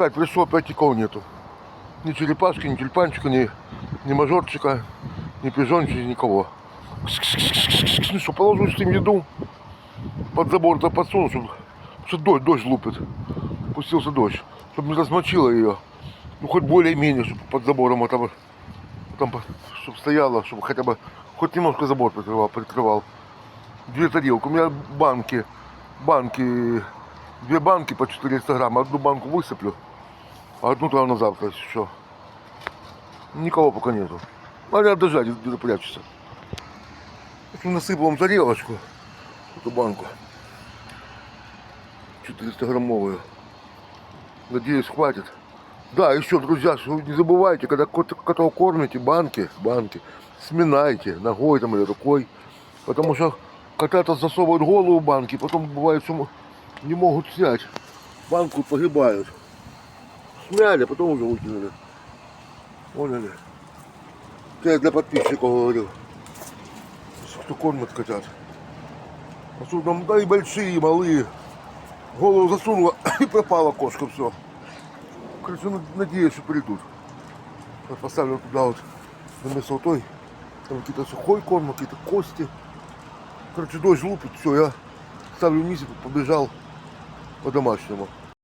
Опять пришло, опять никого нету. Ни черепашки, ни тюльпанчика, ни, ни мажорчика, ни пижончика, никого. Ну что, положу с ним еду, под забор-то подсуну, чтобы, что дождь, дождь лупит. Пустился дождь, чтобы не размочило ее. Ну, хоть более-менее, чтобы под забором это бы, там, чтобы стояла, чтобы хотя бы, хоть немножко забор прикрывал, прикрывал. Две тарелки, у меня банки, банки, две банки по 400 грамм, одну банку высыплю, а одну туда на завтра, если что. Никого пока нету. Надо отдожать, где-то прячется. Я насыпал вам тарелочку, эту банку. 400 граммовую. Надеюсь, хватит. Да, еще, друзья, не забывайте, когда кот- котов кормите, банки, банки, сминайте ногой там или рукой. Потому что кота-то засовывают голову в банки, потом бывает, что не могут снять. Банку погибают. Смяли, потом уже выкинули. Поняли? Это я для подписчиков говорю. Кто кормит котят. А тут там, да и большие, и малые. Голову засунула и пропала кошка, все. Короче, над- надеюсь, что придут. Вот поставлю туда вот на мясо той. Там какие-то сухой корм, какие-то кости. Короче, дождь лупит, все, я ставлю вниз и побежал по-домашнему.